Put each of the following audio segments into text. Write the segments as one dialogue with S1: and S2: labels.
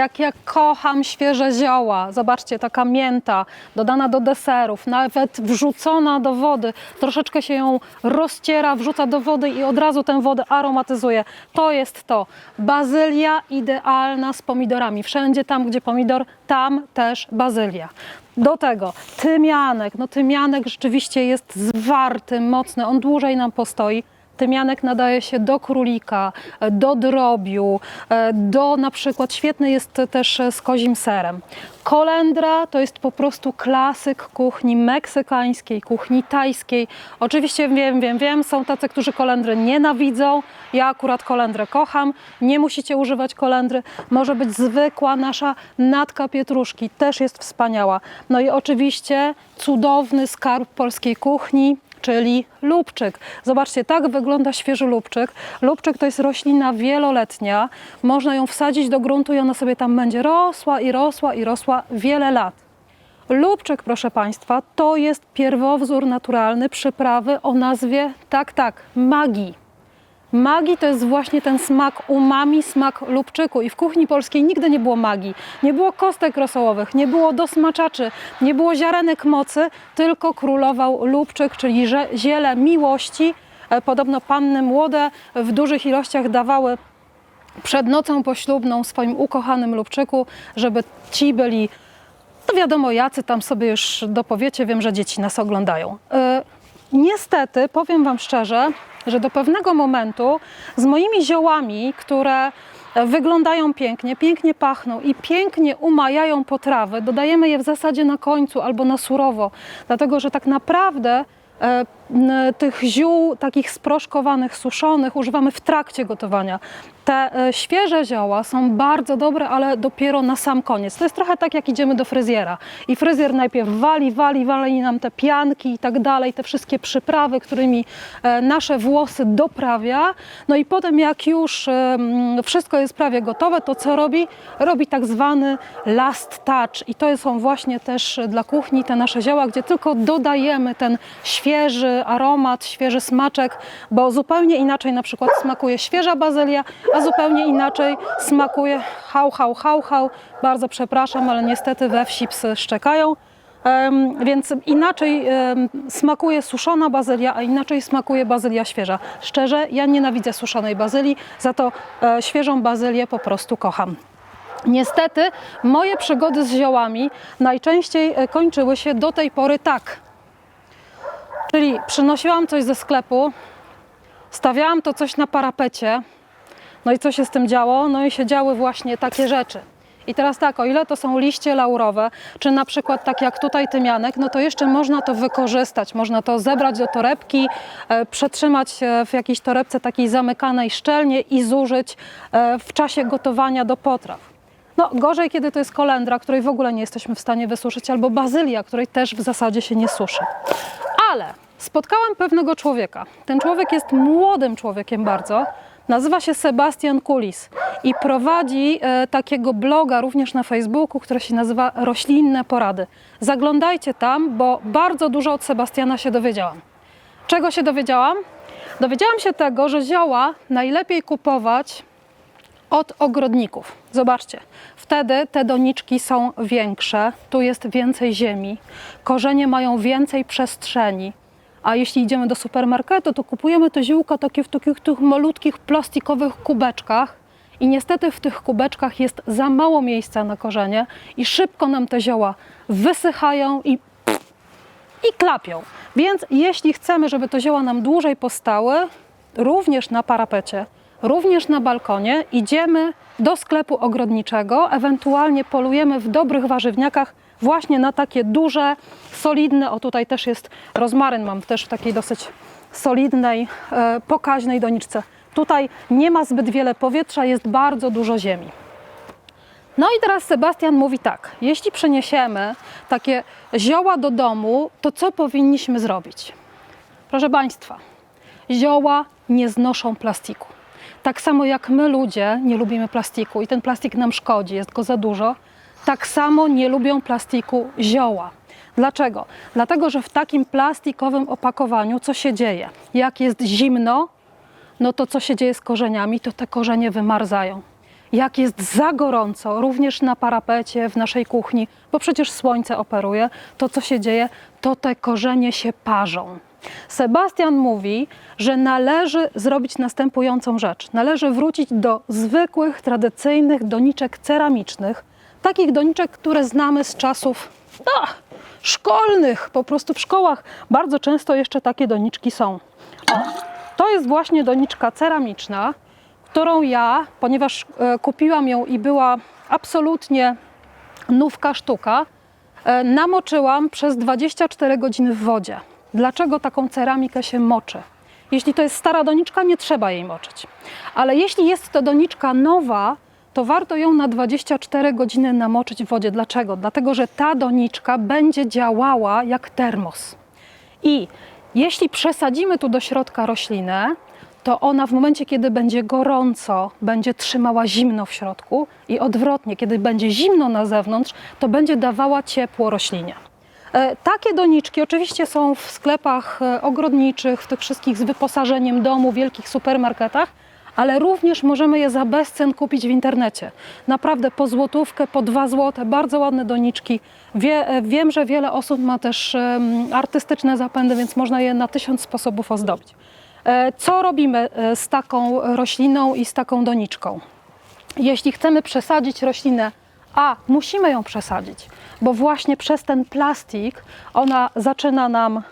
S1: jak ja kocham świeże zioła. Zobaczcie, taka mięta dodana do deserów, nawet wrzucona do wody. Troszeczkę się ją rozciera, wrzuca do wody i od razu tę wodę aromatyzuje. To jest to. Bazylia idealna z pomidorami. Wszędzie tam, gdzie pomidor, tam też bazylia. Do tego tymianek. No tymianek rzeczywiście jest zwarty, mocny, on dłużej nam postoi. Tymianek nadaje się do królika, do drobiu, e, do na przykład świetny jest też z kozim serem. Kolendra to jest po prostu klasyk kuchni meksykańskiej, kuchni tajskiej. Oczywiście wiem, wiem, wiem, są tacy, którzy kolendry nienawidzą. Ja akurat kolendrę kocham. Nie musicie używać kolendry. Może być zwykła nasza natka pietruszki, też jest wspaniała. No i oczywiście cudowny skarb polskiej kuchni, czyli lubczyk. Zobaczcie, tak wygląda świeży lubczyk. Lubczyk to jest roślina wieloletnia. Można ją wsadzić do gruntu i ona sobie tam będzie rosła i rosła i rosła wiele lat. Lubczyk, proszę Państwa, to jest pierwowzór naturalny przyprawy o nazwie, tak, tak, magii. Magii to jest właśnie ten smak umami, smak lubczyku. I w kuchni polskiej nigdy nie było magii. Nie było kostek rosołowych, nie było dosmaczaczy, nie było ziarenek mocy, tylko królował lubczyk, czyli zie- ziele miłości. E, Podobno panny młode w dużych ilościach dawały przed nocą poślubną swoim ukochanym lubczyku, żeby ci byli, no wiadomo jacy tam sobie już dopowiecie, wiem, że dzieci nas oglądają. Niestety, powiem Wam szczerze, że do pewnego momentu z moimi ziołami, które wyglądają pięknie, pięknie pachną i pięknie umajają potrawy, dodajemy je w zasadzie na końcu albo na surowo, dlatego że tak naprawdę e, tych ziół takich sproszkowanych, suszonych używamy w trakcie gotowania. Te e, świeże zioła są bardzo dobre, ale dopiero na sam koniec. To jest trochę tak, jak idziemy do fryzjera. I fryzjer najpierw wali, wali, wali nam te pianki i tak dalej, te wszystkie przyprawy, którymi e, nasze włosy doprawia. No i potem, jak już e, wszystko jest prawie gotowe, to co robi? Robi tak zwany last touch. I to są właśnie też dla kuchni te nasze zioła, gdzie tylko dodajemy ten świeży aromat, świeży smaczek, bo zupełnie inaczej na przykład smakuje świeża bazylia, a zupełnie inaczej smakuje hał, hał, hał, hał. Bardzo przepraszam, ale niestety we wsi psy szczekają. Więc inaczej smakuje suszona bazylia, a inaczej smakuje bazylia świeża. Szczerze, ja nienawidzę suszonej bazylii, za to e, świeżą bazylię po prostu kocham. Niestety moje przygody z ziołami najczęściej e, kończyły się do tej pory tak. Czyli przynosiłam coś ze sklepu, stawiałam to coś na parapecie, no i co się z tym działo? No i się działy właśnie takie rzeczy. I teraz tak, o ile to są liście laurowe, czy na przykład tak jak tutaj tymianek, no to jeszcze można to wykorzystać, można to zebrać do torebki, e, przetrzymać w jakiejś torebce takiej zamykanej szczelnie i zużyć e, w czasie gotowania do potraw. No gorzej, kiedy to jest kolendra, której w ogóle nie jesteśmy w stanie wysuszyć, albo bazylia, której też w zasadzie się nie suszy. Ale spotkałam pewnego człowieka. Ten człowiek jest młodym człowiekiem bardzo. Nazywa się Sebastian Kulis i prowadzi e, takiego bloga również na Facebooku, który się nazywa Roślinne Porady. Zaglądajcie tam, bo bardzo dużo od Sebastiana się dowiedziałam. Czego się dowiedziałam? Dowiedziałam się tego, że zioła najlepiej kupować od ogrodników. Zobaczcie, wtedy te doniczki są większe, tu jest więcej ziemi, korzenie mają więcej przestrzeni. A jeśli idziemy do supermarketu, to kupujemy te ziółka takie w takich tych malutkich plastikowych kubeczkach. I niestety w tych kubeczkach jest za mało miejsca na korzenie i szybko nam te zioła wysychają i i klapią. Więc jeśli chcemy, żeby te zioła nam dłużej postały, również na parapecie, również na balkonie, idziemy do sklepu ogrodniczego, ewentualnie polujemy w dobrych warzywniakach właśnie na takie duże, solidne, o tutaj też jest rozmaryn, mam też w takiej dosyć solidnej, e, pokaźnej doniczce. Tutaj nie ma zbyt wiele powietrza, jest bardzo dużo ziemi. No i teraz Sebastian mówi tak: jeśli przeniesiemy takie zioła do domu, to co powinniśmy zrobić? Proszę Państwa, zioła nie znoszą plastiku. Tak samo jak my ludzie nie lubimy plastiku i ten plastik nam szkodzi, jest go za dużo, tak samo nie lubią plastiku zioła. Dlaczego? Dlatego, że w takim plastikowym opakowaniu co się dzieje? Jak jest zimno, no to co się dzieje z korzeniami? To te korzenie wymarzają. jak jest za gorąco, również na parapecie w naszej kuchni, bo przecież słońce operuje, to co się dzieje, to te korzenie się parzą. Sebastian mówi, że należy zrobić następującą rzecz. Należy wrócić do zwykłych, tradycyjnych doniczek ceramicznych, takich doniczek, które znamy z czasów no, szkolnych, po prostu w szkołach bardzo często jeszcze takie doniczki są. O, to jest właśnie doniczka ceramiczna, którą ja, ponieważ e, kupiłam ją i była absolutnie nówka sztuka, e, namoczyłam przez 24 godziny w wodzie. Dlaczego taką ceramikę się moczy? Jeśli to jest stara doniczka, nie trzeba jej moczyć. Ale jeśli jest to doniczka nowa, to warto ją na 24 godziny namoczyć w wodzie. Dlaczego? Dlatego, że ta doniczka będzie działała jak termos. I jeśli przesadzimy tu do środka roślinę, to ona w momencie, kiedy będzie gorąco, będzie trzymała zimno w środku i odwrotnie, kiedy będzie zimno na zewnątrz, to będzie dawała ciepło roślinie. E, Takie doniczki oczywiście są w sklepach e, ogrodniczych, w tych wszystkich z wyposażeniem domu, wielkich supermarketach, ale również możemy je za bezcen kupić w internecie. Naprawdę po złotówkę, po dwa złote, bardzo ładne doniczki. Wie, e, wiem, że wiele osób ma też artystyczne zapędy, więc można je na tysiąc sposobów ozdobić. E, Co robimy e, z taką rośliną i z taką doniczką? Jeśli chcemy przesadzić roślinę, a musimy ją przesadzić, bo właśnie przez ten plastik ona zaczyna nam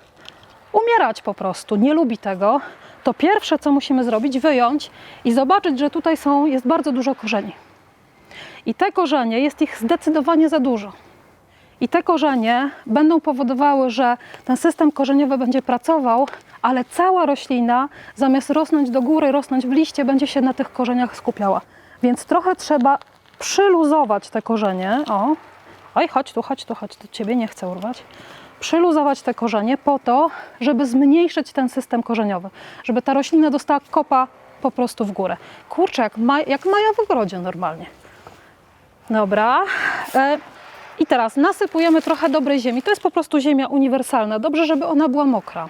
S1: umierać po prostu, nie lubi tego, to pierwsze co musimy zrobić, wyjąć i zobaczyć, że tutaj są, jest bardzo dużo korzeni. I te korzenie, jest ich zdecydowanie za dużo. I te korzenie będą powodowały, że ten system korzeniowy będzie pracował, ale cała roślina zamiast rosnąć do góry, rosnąć w liście, będzie się na tych korzeniach skupiała. Więc trochę trzeba przyluzować te korzenie. O, oj, chodź tu, chodź tu, chodź tu, ciebie nie chcę urwać. Przyluzować te korzenie po to, żeby zmniejszyć ten system korzeniowy, żeby ta roślina dostała kopa po prostu w górę. Kurczę, jak, ma, jak maja w ogrodzie normalnie. Dobra. E, I teraz nasypujemy trochę dobrej ziemi. To jest po prostu ziemia uniwersalna. Dobrze, żeby ona była mokra.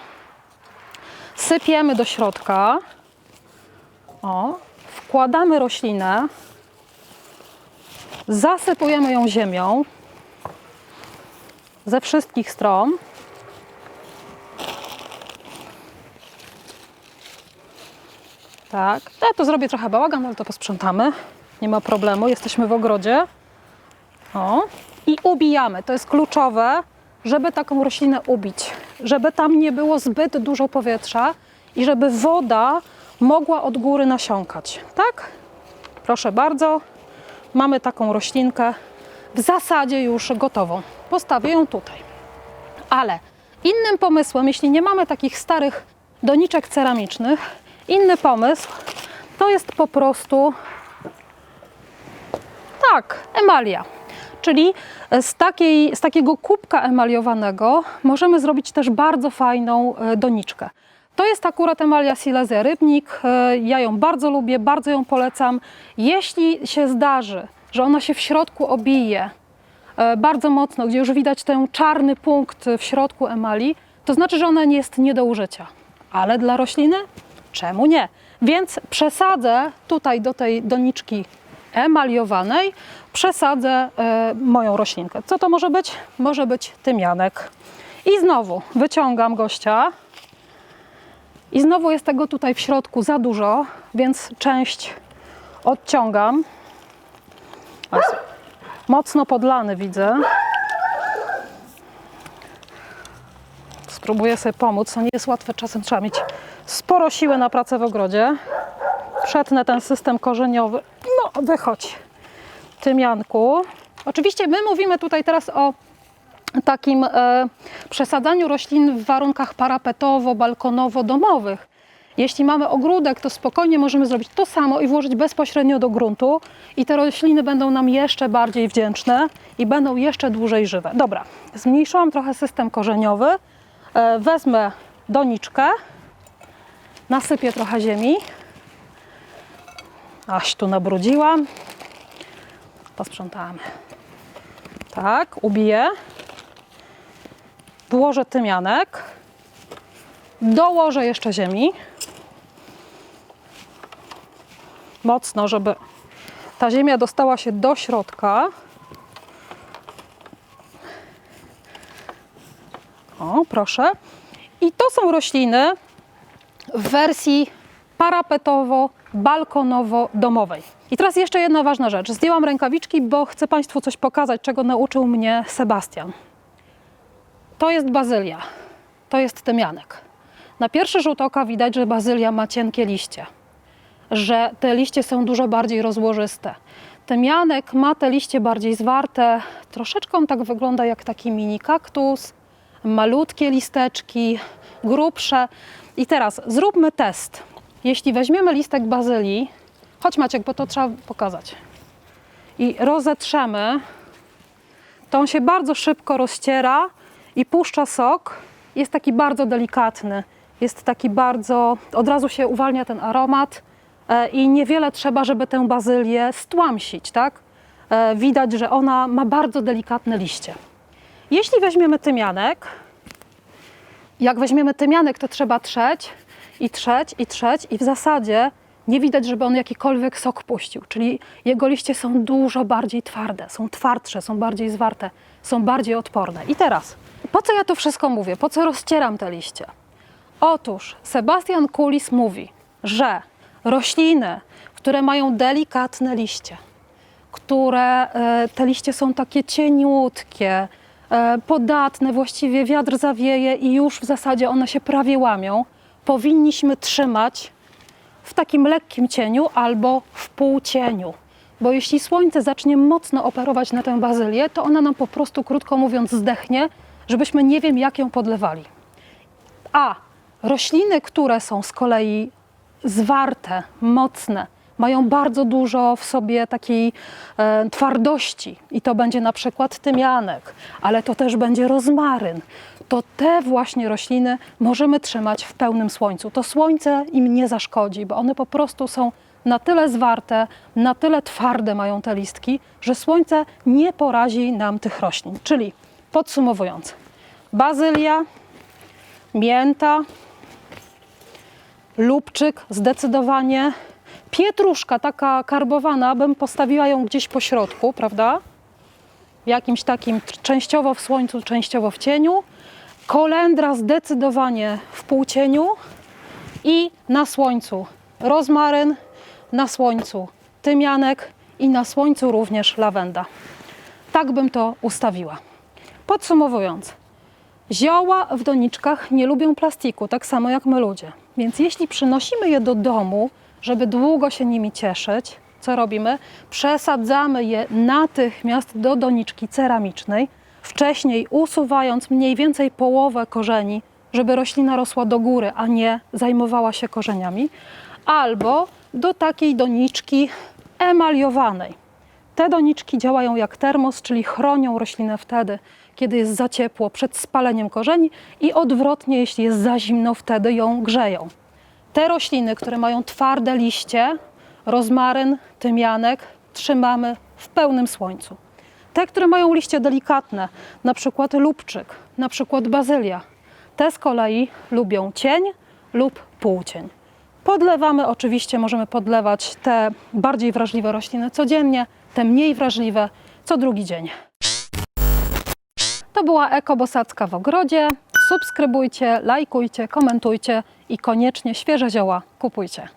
S1: Sypiemy do środka. O, wkładamy roślinę. Zasypujemy ją ziemią ze wszystkich stron. Tak, ja to zrobię trochę bałagan, ale to posprzątamy. Nie ma problemu, jesteśmy w ogrodzie. O. I ubijamy. To jest kluczowe, żeby taką roślinę ubić. Żeby tam nie było zbyt dużo powietrza i żeby woda mogła od góry nasiąkać. Tak? Proszę bardzo. Mamy taką roślinkę w zasadzie już gotową. Postawię ją tutaj. Ale innym pomysłem, jeśli nie mamy takich starych doniczek ceramicznych, inny pomysł to jest po prostu tak, emalia. Czyli z, takiej, z takiego kubka emaliowanego możemy zrobić też bardzo fajną e, doniczkę. To jest akurat emalia Silesia Rybnik. E, Ja ją bardzo lubię, bardzo ją polecam. Jeśli się zdarzy, że ona się w środku obije e, bardzo mocno, gdzie już widać ten czarny punkt w środku emali, to znaczy, że ona nie jest nie do użycia. Ale dla rośliny? Czemu nie? Więc przesadzę tutaj do tej doniczki emaliowanej, przesadzę e, moją roślinkę. Co to może być? Może być tymianek. I znowu wyciągam gościa. I znowu jest tego tutaj w środku za dużo, więc część odciągam. Jest mocno podlany widzę. Spróbuję sobie pomóc. To nie jest łatwe, czasem trzeba mieć sporo siły na pracę w ogrodzie. Przetnę ten system korzeniowy. No, wychodź, tymianku. Oczywiście my mówimy tutaj teraz o takim e, przesadzaniu roślin w warunkach parapetowo-balkonowo-domowych. Jeśli mamy ogródek, to spokojnie możemy zrobić to samo i włożyć bezpośrednio do gruntu i te rośliny będą nam jeszcze bardziej wdzięczne i będą jeszcze dłużej żywe. Dobra, zmniejszyłam trochę system korzeniowy. E, wezmę doniczkę, nasypię trochę ziemi. Aś tu nabrudziłam. Posprzątamy. Tak, ubiję. Włożę tymianek. Dołożę jeszcze ziemi. Mocno, żeby ta ziemia dostała się do środka. O, proszę. I to są rośliny w wersji parapetowo-balkonowo-domowej. I teraz jeszcze jedna ważna rzecz. Zdjęłam rękawiczki, bo chcę Państwu coś pokazać, czego nauczył mnie Sebastian. To jest bazylia. To jest tymianek. Na pierwszy rzut oka widać, że bazylia ma cienkie liście, że te liście są dużo bardziej rozłożyste. Tymianek ma te liście bardziej zwarte, troszeczkę on tak wygląda jak taki mini kaktus, malutkie listeczki, grubsze. I teraz zróbmy test. Jeśli weźmiemy listek bazylii, chodź Maciek, bo to trzeba pokazać, i rozetrzemy, to on się bardzo szybko rozciera i puszcza sok. Jest taki bardzo delikatny, jest taki bardzo, od razu się uwalnia ten aromat i niewiele trzeba, żeby tę bazylię stłamsić, tak? E, Widać, że ona ma bardzo delikatne liście. Jeśli weźmiemy tymianek, jak weźmiemy tymianek, to trzeba trzeć i trzeć i trzeć i w zasadzie nie widać, żeby on jakikolwiek sok puścił, czyli jego liście są dużo bardziej twarde, są twardsze, są bardziej zwarte, są bardziej odporne. I teraz, po co ja to wszystko mówię? Po co rozcieram te liście? Otóż Sebastian Kulis mówi, że rośliny, które mają delikatne liście, które e, te liście są takie cieniutkie, e, podatne, właściwie wiatr zawieje i już w zasadzie one się prawie łamią, powinniśmy trzymać w takim lekkim cieniu albo w półcieniu. Bo jeśli słońce zacznie mocno operować na tę bazylię, to ona nam po prostu, krótko mówiąc, zdechnie, żebyśmy nie wiem jak ją podlewali. A rośliny, które są z kolei zwarte, mocne, mają bardzo dużo w sobie takiej e, twardości i to będzie na przykład tymianek, ale to też będzie rozmaryn. To te właśnie rośliny możemy trzymać w pełnym słońcu. To słońce im nie zaszkodzi, bo one po prostu są na tyle zwarte, na tyle twarde mają te listki, że słońce nie porazi nam tych roślin. Czyli podsumowując, bazylia, mięta, lubczyk zdecydowanie. Pietruszka taka karbowana, bym postawiła ją gdzieś po środku, prawda? Jakimś takim częściowo w słońcu, częściowo w cieniu. Kolendra zdecydowanie w półcieniu i na słońcu rozmaryn, na słońcu tymianek i na słońcu również lawenda. Tak bym to ustawiła. Podsumowując, Zioła w doniczkach nie lubią plastiku, tak samo jak my ludzie. Więc jeśli przynosimy je do domu, żeby długo się nimi cieszyć, co robimy? Przesadzamy je natychmiast do doniczki ceramicznej, wcześniej usuwając mniej więcej połowę korzeni, żeby roślina rosła do góry, a nie zajmowała się korzeniami, albo do takiej doniczki emaliowanej. Te doniczki działają jak termos, czyli chronią roślinę wtedy, kiedy jest za ciepło przed spaleniem korzeni i odwrotnie, jeśli jest za zimno, wtedy ją grzeją. Te rośliny, które mają twarde liście, rozmaryn, tymianek, trzymamy w pełnym słońcu. Te, które mają liście delikatne, na przykład lubczyk, na przykład bazylia, te z kolei lubią cień lub półcień. Podlewamy oczywiście, możemy podlewać te bardziej wrażliwe rośliny codziennie, te mniej wrażliwe co drugi dzień. To była Ekobosadzka w ogrodzie. Subskrybujcie, lajkujcie, komentujcie i koniecznie świeże zioła kupujcie.